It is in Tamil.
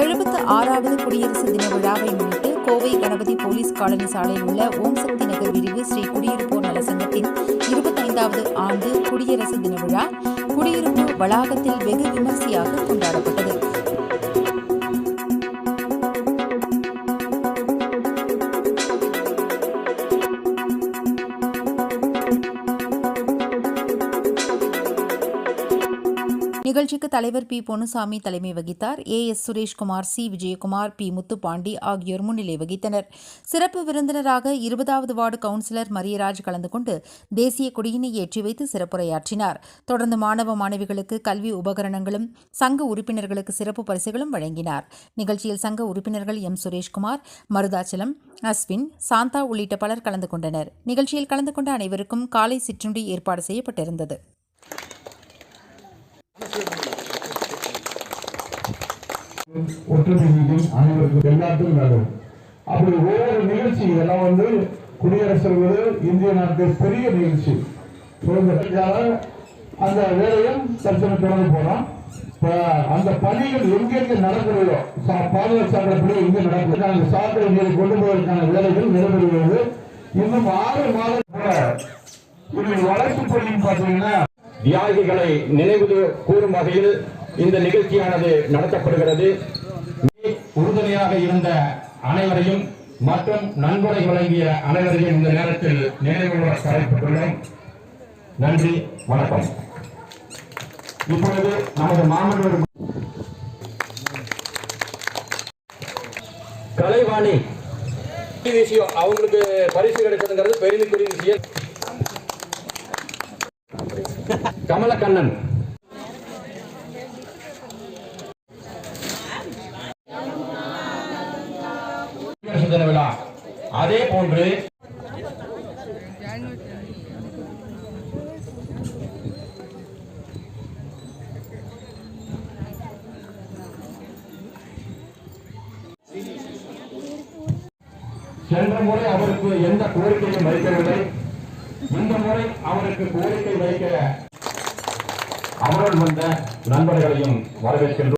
எழுபத்து ஆறாவது குடியரசு தின விழாவை முன்னிட்டு கோவை கணபதி போலீஸ் காலனி சாலையில் உள்ள ஓம் சக்தி நகர் பிரிவு ஸ்ரீ குடியிருப்போர் நல சங்கத்தின் இருபத்தைந்தாவது ஆண்டு குடியரசு தின விழா குடியிருப்பு வளாகத்தில் வெகு விமரிசையாக கொண்டாடப்பட்டது. நிகழ்ச்சிக்கு தலைவர் பி. பொன்னுசாமி தலைமை வகித்தார். A. S. Sureshkumar C. Vijayakumar P. Muthupandi ஆகியோர் முன்னிலை வகித்தனர். சிறப்பு விருந்தினராக இருபதாவது வார்டு கவுன்சிலர் மரியராஜ் கலந்து கொண்டு தேசிய கொடியினை ஏற்றி வைத்து சிறப்புரையாற்றினார். தொடர்ந்து மாணவ மாணவிகளுக்கு கல்வி உபகரணங்களும் சங்க உறுப்பினர்களுக்கு சிறப்பு பரிசுகளும் வழங்கினார். நிகழ்ச்சியில் சங்க உறுப்பினர்கள் எம். சுரேஷ்குமார் மருதாச்சலம் அஸ்வின் சாந்தா உள்ளிட்ட பலர் கலந்து கொண்டனர். நிகழ்ச்சியில் கலந்து கொண்ட அனைவருக்கும் காலை சிற்றுண்டி ஏற்பாடு செய்யப்பட்டிருந்தது. ஒற்றுமை அனைவருக்கும் எல்லாத்துக்கும் நல்லது. அப்படி ஒவ்வொரு நிகழ்ச்சி இதெல்லாம் வந்து குடியரசு இந்திய நாட்டில் பெரிய நிகழ்ச்சி. அந்த வேலையும் தற்சனை தொடர்ந்து போனோம் அந்த பணிகள் எங்கெங்க நடக்கிறதோ பாதுகாப்பு சாப்பிட பணி எங்க நடக்குது அந்த சாப்பிட நீரை கொண்டு போவதற்கான வேலைகள் நிறைவேறுகிறது இன்னும் ஆறு மாதம் வளர்ச்சி பணியும் பார்த்தீங்கன்னா தியாகிகளை நினைவு கூறும் வகையில் இந்த நிகழ்ச்சியானது நடத்தப்படுகிறது. உறுதுணையாக இருந்த அனைவரையும் மற்றும் நன்கொடை வழங்கிய அனைவரையும் இந்த நேரத்தில் நினைவு தலைப்பட்டுள்ளோம் நன்றி வணக்கம். இப்பொழுது நமது மாமன்னர் கலைவாணி. விஷயம் அவங்களுக்கு பரிசு கிடைச்சதுங்கிறது பெருமைக்குரிய விஷயம். கமலக்கண்ணன். தின விழா. அதே போன்று சென்ற முறை அவருக்கு எந்த கோரிக்கையும் வைக்கவில்லை. இந்த முறை அவருக்கு கோரிக்கை வைக்க அவருடன் வந்த நண்பர்களையும் வரவேற்கின்றோம்.